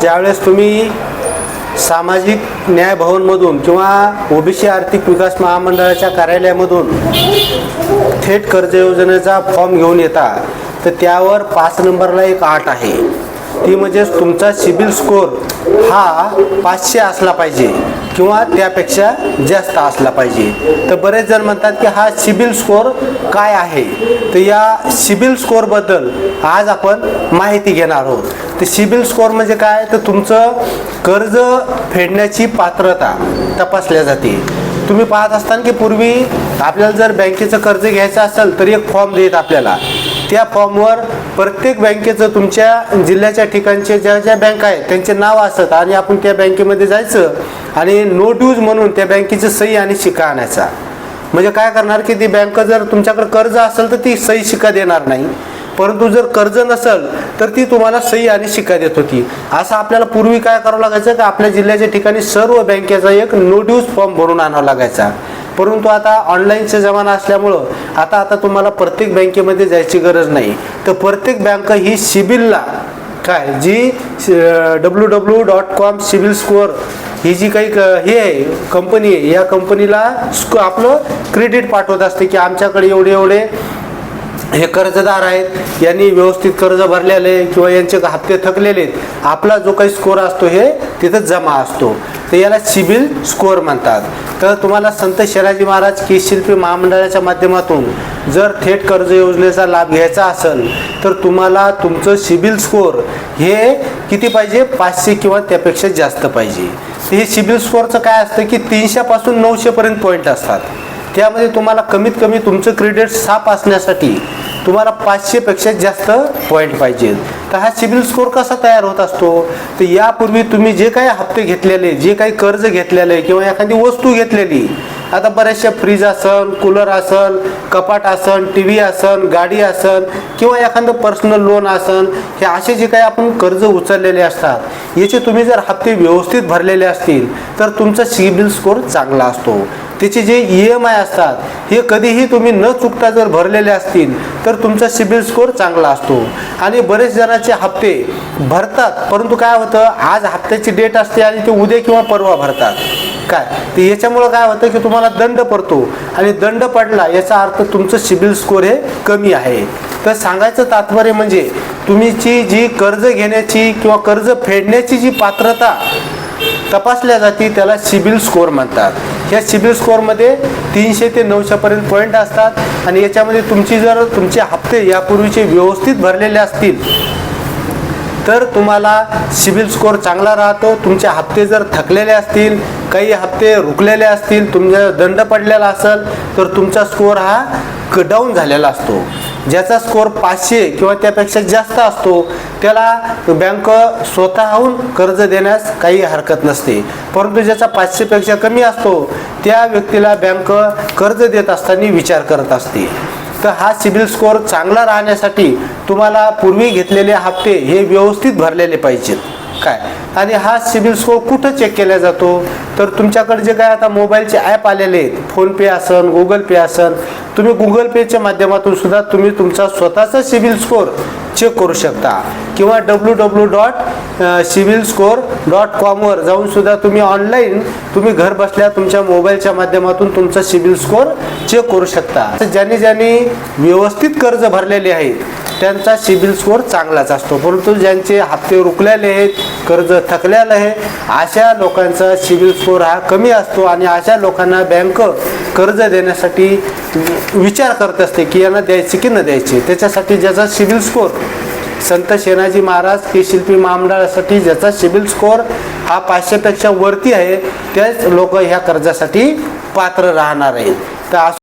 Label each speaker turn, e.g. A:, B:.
A: ज्यावेळेस तुम्ही सामाजिक न्याय भवनमधून किंवा ओबीसी आर्थिक विकास महामंडळाच्या कार्यालयामधून थेट कर्ज योजनेचा फॉर्म घेऊन येता तर त्यावर पाच नंबरला एक आठ आहे. ती म्हणजेच तुमचा सिबिल स्कोर हा पाचशे असला पाहिजे किंवा त्यापेक्षा जास्त असला पाहिजे. तर बरेच जण म्हणतात की हा सिबिल स्कोर काय आहे? तर या सिबिल स्कोरबद्दल आज आपण माहिती घेणार आहोत. ते सिबिल स्कोर म्हणजे काय? तर तुमचं कर्ज फेडण्याची पात्रता तपासल्या जाते. तुम्ही पाहत असताना की पूर्वी आपल्याला जर बँकेचं कर्ज घ्यायचं असेल तर एक फॉर्म देत आपल्याला. त्या फॉर्मवर प्रत्येक बँकेचं तुमच्या जिल्ह्याच्या ठिकाणचे ज्या ज्या बँक आहेत त्यांचे नाव असत आणि आपण त्या बँकेमध्ये जायचं आणि नो ड्यूज म्हणून त्या बँकेची सही आणि शिक्का आणायचा. म्हणजे काय करणार की ती बँक जर तुमच्याकडे कर्ज असेल तर ती सही शिक्का देणार नाही. परंतु जर कर्ज नसेल तर ती तुम्हाला सही आणि शिका देत होती. असं आपल्याला पूर्वी काय करावं लागायचं? की आपल्या जिल्ह्याच्या ठिकाणी सर्व बँकेचा एक नोट्यूज फॉर्म भरून आणावा लागायचा. परंतु आता ऑनलाईनचा जमाना असल्यामुळं आता आता तुम्हाला प्रत्येक बँकेमध्ये जायची गरज नाही. तर प्रत्येक बँक ही सिबिलला काय? जी W W dot com CIBIL score ही जी काही क- हे आहे कंपनी आहे या कंपनीला स्क आपलं क्रेडिट पाठवत असते की आमच्याकडे एवढे एवढे हे कर्जदार आहेत यांनी व्यवस्थित कर्ज भरलेले किंवा यांचे हप्ते थकलेले आहेत आपला जो काही स्कोअर असतो हे तिथं जमा असतो. तर याला सिबिल स्कोअर म्हणतात. तर तुम्हाला संत शिराजी महाराज केस शिल्पी महामंडळाच्या माध्यमातून जर थेट कर्ज योजनेचा लाभ घ्यायचा असेल तर तुम्हाला तुमचं सिबिल स्कोअर हे किती पाहिजे? पाचशे किंवा त्यापेक्षा जास्त पाहिजे. तर हे सिबिल स्कोअरचं काय असतं की तीनशेपासून नऊशेपर्यंत पॉईंट असतात. त्यामध्ये तुम्हाला कमीत कमी तुमचं क्रेडिट साफ असण्यासाठी तुम्हाला पाचशेपेक्षा जास्त पॉईंट पाहिजे. तर हा सिबिल स्कोअर कसा तयार होत असतो? तर यापूर्वी तुम्ही जे काही हप्ते घेतलेले जे काही कर्ज घेतलेले किंवा एखादी वस्तू घेतलेली आता बऱ्याचशा फ्रीज असन कूलर असन कपाट असन टी व्ही असन गाडी असन किंवा एखादं पर्सनल लोन असन हे असे जे काही आपण कर्ज उचललेले असतात याचे तुम्ही जर हप्ते व्यवस्थित भरलेले असतील तर तुमचा सिबिल स्कोअर चांगला असतो. त्याचे जे ई एम आय असतात हे कधीही तुम्ही न चुकता जर भरलेले असतील तर तुमचा सिबिल स्कोअर चांगला असतो. आणि बरेच जणांचे हप्ते भरतात परंतु काय होतं आज हप्त्याची डेट असते आणि ते उद्या किंवा परवा भरतात. काय? तर याच्यामुळं काय होतं की तुम्हाला दंड पडतो. आणि दंड पडला याचा अर्थ तुमचं सिबिल स्कोअर हे कमी आहे. तर सांगायचं तात्पर्य म्हणजे तुम्हीची जी कर्ज घेण्याची किंवा कर्ज फेडण्याची जी पात्रता तपासल्या जाते त्याला सिबिल स्कोअर म्हणतात. या सिबिल स्कोअरमध्ये तीनशे ते नऊशेपर्यंत पॉईंट असतात आणि याच्यामध्ये तुमची जर तुमचे हप्ते यापूर्वीचे व्यवस्थित भरलेले असतील तर तुम्हाला सिबिल स्कोअर चांगला राहतो. तुमचे हप्ते जर थकलेले असतील काही हप्ते रुकलेले असतील तुमचा दंड पडलेला असेल तर तुमचा स्कोअर हा डाऊन झालेला असतो. ज्याचा स्कोअर पाचशे किंवा त्यापेक्षा जास्त असतो त्याला बँक स्वतःहून कर्ज देण्यास काही हरकत नसते. परंतु ज्याचा पाचशेपेक्षा कमी असतो त्या व्यक्तीला बँक कर्ज देत असताना विचार करत असते. तर हा सिबिल स्कोअर चांगला राहण्यासाठी तुम्हाला पूर्वी घेतलेले हप्ते हे व्यवस्थित भरलेले पाहिजेत. काय? आणि हा सिबिल स्कोअर कुठं चेक केला जातो? तर तुमच्याकडे जे काय आता मोबाईलचे ॲप आलेले आहेत फोनपे असन गुगल पे असन तुम्ही गुगल पेच्या माध्यमातून सुद्धा तुम्ही तुमचा स्वतःचा सिबिल स्कोअर चेक करू शकता. किंवा W W dot CIBIL score dot कॉमवर जाऊन सुद्धा तुम्ही ऑनलाईन तुम्ही घर बसल्या तुमच्या मोबाईलच्या माध्यमातून तुमचा सिबिल स्कोअर चेक करू शकता. तर ज्यांनी ज्यांनी व्यवस्थित कर्ज भरलेले आहेत त्यांचा सिबिल स्कोअर चांगलाच असतो. परंतु ज्यांचे हप्ते रुकलेले आहेत कर्ज थकलेलं आहे अशा लोकांचा सिबिल स्कोअर हा कमी असतो आणि अशा लोकांना बँक कर्ज देण्यासाठी विचार करत असते की यांना द्यायचे की न द्यायचे. त्याच्यासाठी ज्याचा सिबिल स्कोअर संत शेनाजी महाराज के शिल्पी महामंडळासाठी ज्याचा सिबिल स्कोअर हा पाचशेपेक्षा वरती आहे त्याच लोक ह्या कर्जासाठी पात्र राहणार आहेत. तर असं